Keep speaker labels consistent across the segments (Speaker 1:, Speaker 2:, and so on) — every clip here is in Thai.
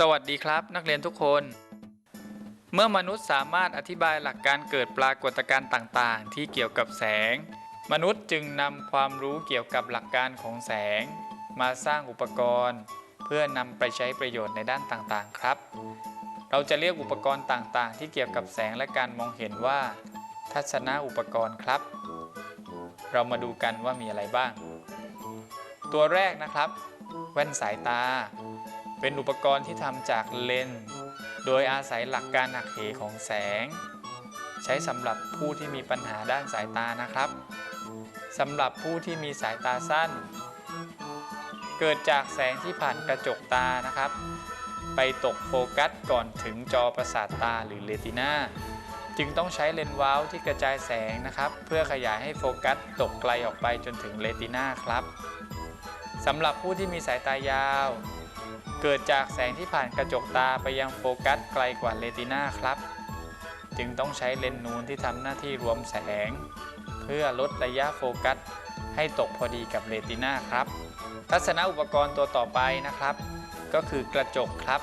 Speaker 1: สวัสดีครับนักเรียนทุกคน เมื่อมนุษย์สามารถอธิบายหลักการเกิดปรากฏการณ์ต่างๆ ที่เกี่ยวกับแสง มนุษย์จึงนำความรู้เกี่ยวกับหลักการของแสง มาสร้างอุปกรณ์ เพื่อนำไปใช้ประโยชน์ในด้านต่างๆ ครับ เราจะเรียกอุปกรณ์ต่างๆ ที่เกี่ยวกับแสงและการมองเห็นว่า ทัศนอุปกรณ์ครับ เรามาดูกันว่ามีอะไรบ้าง ตัวแรกนะครับ แว่นสายตา เป็นอุปกรณ์ที่ทำจากเลนส์โดยอาศัยหลักการหักเหของแสง ใช้สำหรับผู้ที่มีปัญหาด้านสายตานะครับสำหรับผู้ที่มีสายตาสั้น เกิดจากแสงที่ผ่านกระจกตานะครับ ไปตกโฟกัสก่อนถึงจอประสาทตาหรือเรตินาจึงต้องใช้เลนส์ว้าวที่กระจายแสงนะครับ เพื่อขยายให้โฟกัสตกไกลออกไปจนถึงเรตินาครับสำหรับผู้ที่มีสายตายาว เกิดจากแสงที่ผ่านกระจกตาไปยังโฟกัสไกลกว่าเรตินาครับ จึงต้องใช้เลนส์นูนที่ทำหน้าที่รวมแสง เพื่อลดระยะโฟกัส ให้ตกพอดีกับเรตินาครับ ทัศนอุปกรณ์ตัวต่อไปนะครับ ก็คือกระจกครับ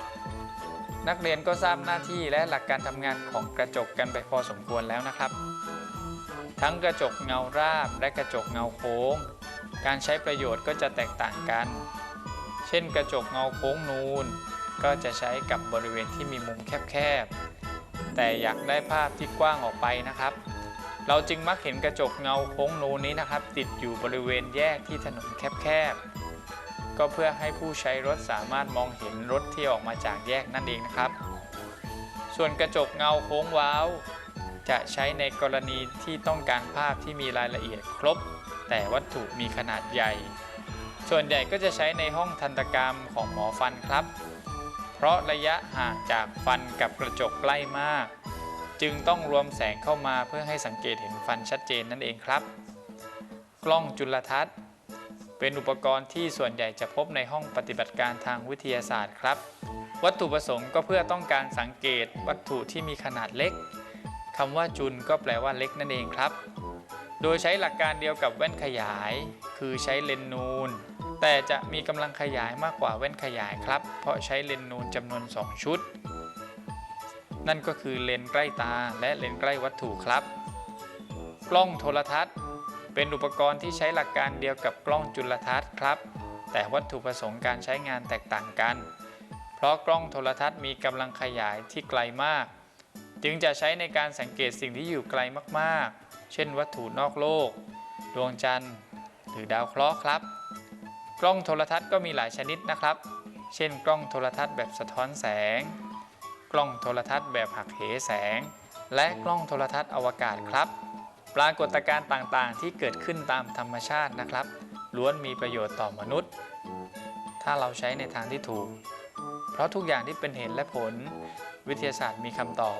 Speaker 1: นักเรียนก็ทราบหน้าที่และหลักการทำงานของกระจกกันไปพอสมควรแล้วนะครับ ทั้งกระจกเงาราบและกระจกเงาโค้ง การใช้ประโยชน์ก็จะแตกต่างกัน ช่นกระจกเงาโค้งนูน ก็จะใช้กับบริเวณที่มีมุมแคบๆ แต่อยากได้ภาพที่กว้างออกไปนะครับ เราจึงมักเห็นกระจกเงาโค้งนูนนี้นะครับ ติดอยู่บริเวณแยกที่ถนนแคบๆ ก็เพื่อให้ผู้ใช้รถสามารถมองเห็นรถที่ออกมาจากแยกนั่นเองนะครับ ส่วนกระจกเงาโค้งว้าว จะใช้ในกรณีที่ต้องการภาพที่มีรายละเอียดครบ แต่วัตถุมีขนาดใหญ่ ส่วนใหญ่ก็จะใช้ในห้องทันตกรรมของหมอฟันครับ เพราะระยะห่างจากฟันกับกระจกใกล้มาก จึงต้องรวมแสงเข้ามาเพื่อให้สังเกตเห็นฟันชัดเจนนั่นเองครับ กล้องจุลทรรศน์ เป็นอุปกรณ์ที่ส่วนใหญ่จะพบในห้องปฏิบัติการทางวิทยาศาสตร์ครับ วัตถุประสงค์ก็เพื่อต้องการสังเกตวัตถุที่มีขนาดเล็กคำว่าจุลก็แปลว่าเล็กนั่นเองครับ โดยใช้หลักการเดียวกับแว่นขยาย คือใช้เลนส์นูน แต่จะมีกำลังขยายมากกว่าแว่นขยายครับ เพราะใช้เลนส์นูนจำนวน 2 ชุด นั่นก็คือเลนส์ใกล้ตาและเลนส์ใกล้วัตถุครับ กล้องโทรทัศน์ เป็นอุปกรณ์ที่ใช้หลักการเดียวกับกล้องจุลทรรศน์ครับ แต่วัตถุประสงค์การใช้งานแตกต่างกัน เพราะกล้องโทรทัศน์มีกำลังขยายที่ไกลมาก จึงจะใช้ในการสังเกตสิ่งที่อยู่ไกลมากๆ เช่นวัตถุนอกโลก ดวงจันทร์ หรือดาวเคราะห์ครับ กล้องโทรทัศน์ก็มีหลายชนิดนะครับ เช่น กล้องโทรทัศน์แบบสะท้อนแสง กล้องโทรทัศน์แบบหักเหแสง และกล้องโทรทัศน์อวกาศครับ ปรากฏการณ์ต่างๆ ที่เกิดขึ้นตามธรรมชาตินะครับ ล้วนมีประโยชน์ต่อมนุษย์ ถ้าเราใช้ในทางที่ถูก เพราะทุกอย่างที่เป็นเหตุและผล วิทยาศาสตร์มีคำตอบ